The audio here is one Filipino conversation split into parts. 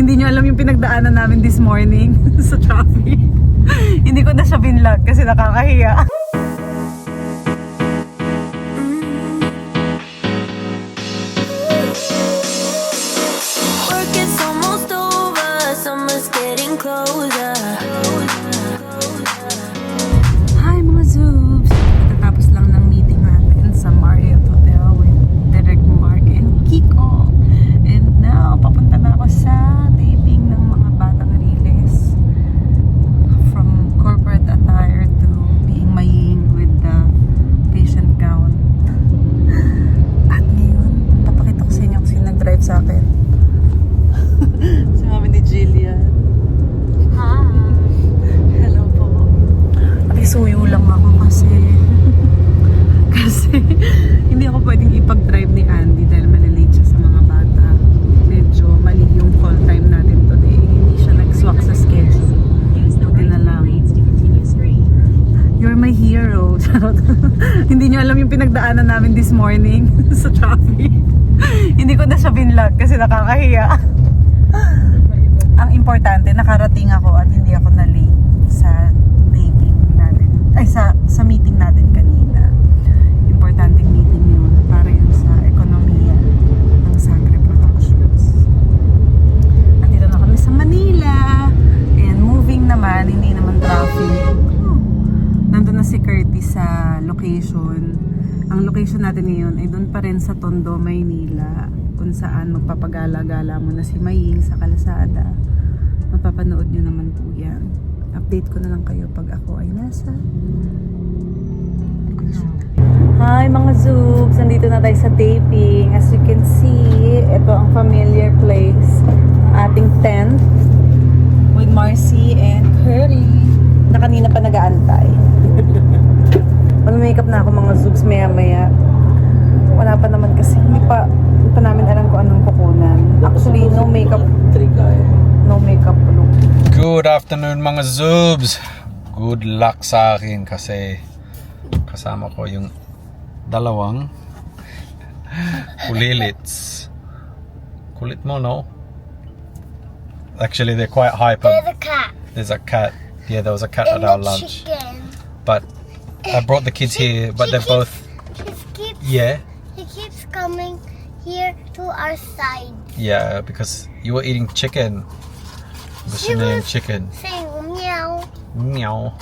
Hindi nyo alam yung pinagdaanan namin this morning sa traffic. Hindi ko na siya binlog kasi nakakahiya. Hindi nyo alam yung pinagdaanan namin this morning sa traffic. hindi ko na siya binlog kasi nakakahiya. Ang importante, nakarating ako at hindi ako na late sa taping natin. Ay, sa, sa meeting natin kanina. Importanteng meeting yun para yun sa ekonomiya ng Sangre Productions. Nandito na kami sa Manila. And moving naman, hindi naman traffic. Oh, Nandun na si Curtis sa location. Ang location natin ngayon ay doon pa rin sa Tondo, Maynila kung saan magpapagala-gala mo na si Maying sa kalsada. Mapapanood nyo naman po yan. Update ko na lang kayo pag ako ay nasa Hi mga Zoobs! Nandito na tayo sa taping. As you can see, ito ang familiar place. Ating tent with Marcy and Curry na kanina pa nag-aantay. Mag-makeup na ako mga Zoobs maya maya. Wala pa naman kasi. Hindi pa, hindi pa namin alam kung anong kukunan. Actually, no makeup, no makeup look. Good afternoon mga Zoobs! Good luck sa akin kasi kasama ko yung dalawang kulilits. Kulit mo, no? Actually, they're quite hyper. There's a cat. There's a cat. Yeah, there was a cat and at our lunch. chicken. But I brought the kids here, but they're both... He keeps, Yeah, he keeps coming here to our side. yeah, because you were eating chicken. What's your She name? Chicken. Saying meow. Meow.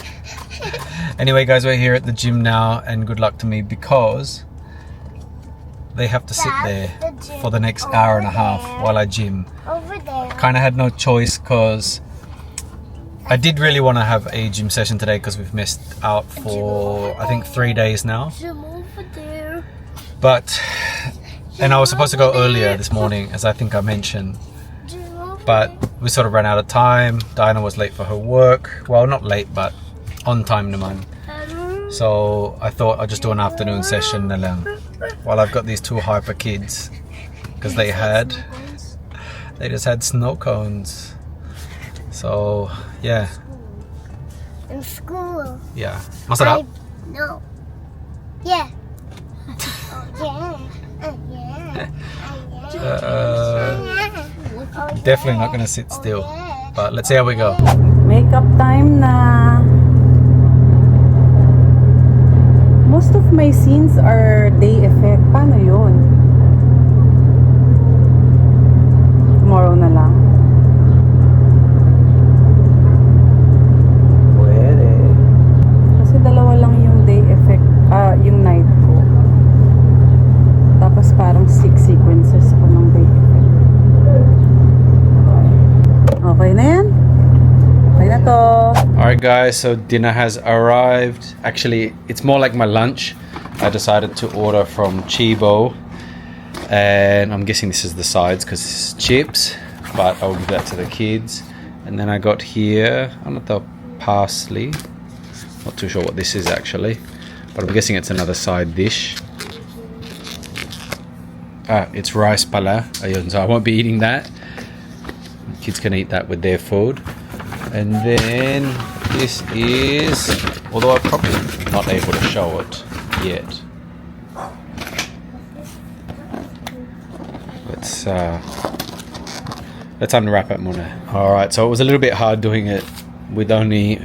anyway, guys, we're here at the gym now, and good luck to me because they have to sit there the for the next hour and a half there. while I gym. Over there. Kind of had no choice because I did really want to have a gym session today because we've missed out for I think three days now. Zoom over there. But and I was supposed to go earlier this morning, as I think I mentioned. But we sort of ran out of time. Diana was late for her work. Well, not late, but on time naman. So I thought I'd just do an afternoon session na lang. While I've got these two hyper kids, because they had, they just had snow cones. So yeah, In school. yeah. Masarap. I, no. Yeah. oh, yeah. Oh, yeah. Oh, yeah. Uh, Oh, definitely not gonna sit still. Yeah. But let's see how we go. Makeup time na. Most of my scenes are day effect. Paano yun? Tomorrow na lang. Guys, so dinner has arrived. Actually, it's more like my lunch. I decided to order from Chibo, and I'm guessing this is the sides because it's chips, but I'll give that to the kids. And then I got here, know, parsley. Not too sure what this is actually, but I'm guessing it's another side dish. Ah, it's rice pala. So I won't be eating that. Kids can eat that with their food. And then this is, although I'm probably not able to show it yet. Let's uh, Let's unwrap it, Muna. All right, so it was a little bit hard doing it with only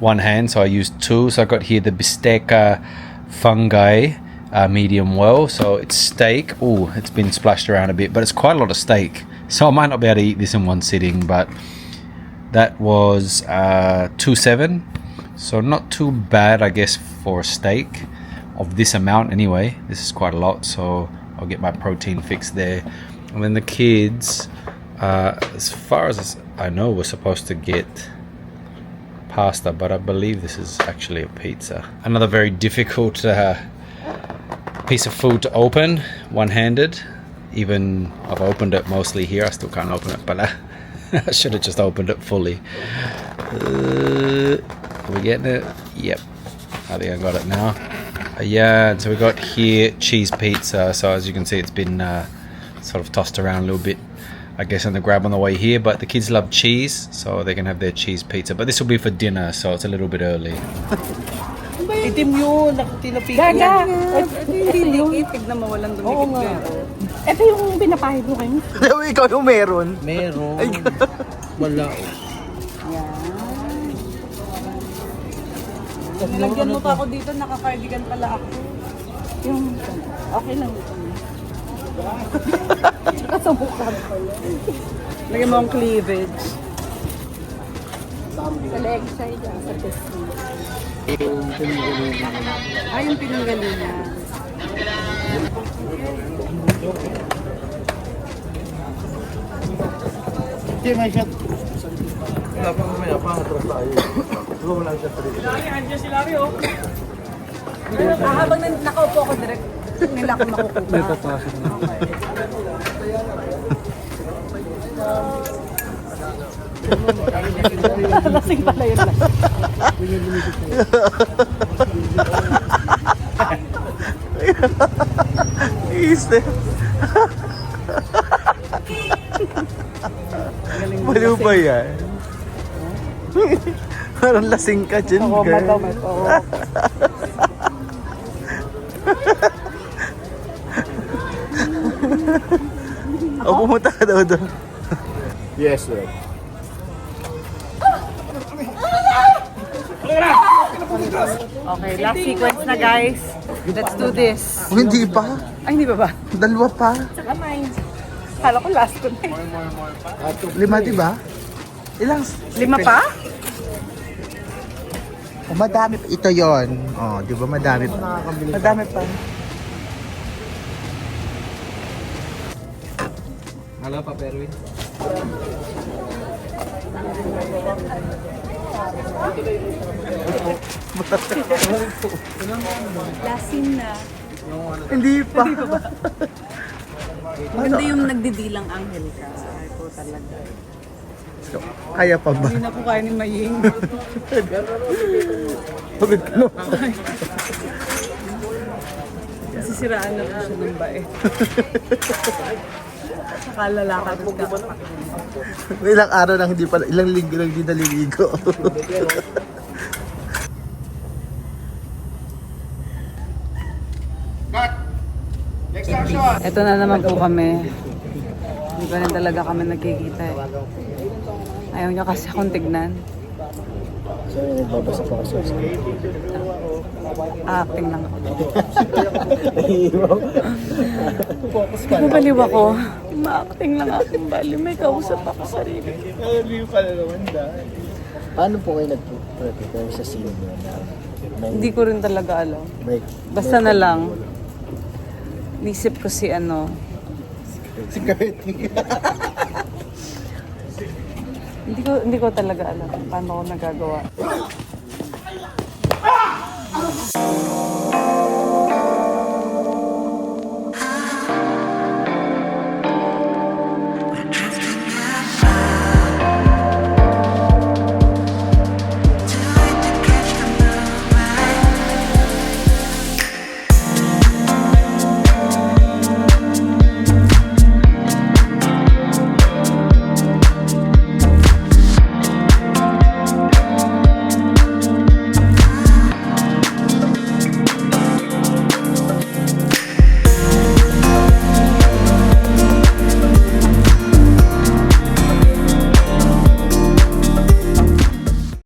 one hand, so I used two. So I got here the bistecca fungi uh, medium well. So it's steak. Oh, it's been splashed around a bit, but it's quite a lot of steak. So I might not be able to eat this in one sitting, but that was uh, two seven. So not too bad, I guess, for a steak of this amount. Anyway, this is quite a lot. So I'll get my protein fix there. And then the kids, uh, as far as I know, were supposed to get pasta, but I believe this is actually a pizza. Another very difficult uh, piece of food to open one handed. Even I've opened it mostly here, I still can't open it, but I, I should have just opened it fully. Uh, are we getting it? Yep. I think I got it now. Uh, yeah, and so we got here cheese pizza. So as you can see, it's been uh, sort of tossed around a little bit. I guess on the grab on the way here, but the kids love cheese, so they can have their cheese pizza. But this will be for dinner, so it's a little bit early. Itim yun, tinapik Gaga! Hindi yun. Tignan mo, walang dumikit ka. Ito yung pinapahid mo kayo. Ikaw yung meron. Meron. Wala. Nilagyan mo pa ako dito, naka-cardigan pala ako. Yung, okay lang ito. Tsaka sa mukha pa yan. Lagyan mo ang cleavage. Sa leg side, ah, sa chest. Ah, yung pinanggalingan. Hindi, may shot. Wala pa mamaya pa, atras tayo. Diba mo lang siya pa rin. Ah, habang nan- nakaupo ako direct, nila ako makukuha. May papasok na. Lasing pala yun lang. Isip. Baliw ba yan? Parang lasing ka dyan, Ako, girl. may oo. O, pumunta ka daw doon. Yes, sir. Okay, last sequence na guys. Let's do this. Oh, hindi pa. Ay, hindi ba ba? Dalawa pa. Kala ko last ko na eh. Lima, di ba? Ilang? Lima pa? Oh, madami pa. Ito yon. Oh, di ba madami pa? Madami pa. Hala pa, Perwin. Lasin na. Hindi pa. Maganda yung nagdidilang anghel ka. Ay po talaga. Kaya pa ba? Hindi na po kaya ni Maying. Pagod ka na. Sisiraan na po siya ng bae. Saka lalakad ka. Ilang araw lang hindi pala, ilang linggo lang hindi naliligo. Ito na naman po kami. Hindi pa rin talaga kami nagkikita eh. Ayaw niya kasi akong tignan. Acting lang ako. Bumaliw ako. Ma-acting lang akong bali. May kausap ako sarili. Paano po kayo nag-prepare sa scene na may, Hindi ko rin talaga alam. may Basta na lang. Nisip ko si ano. si Kurt. Hindi ko hindi ko talaga alam paano ko nagagawa.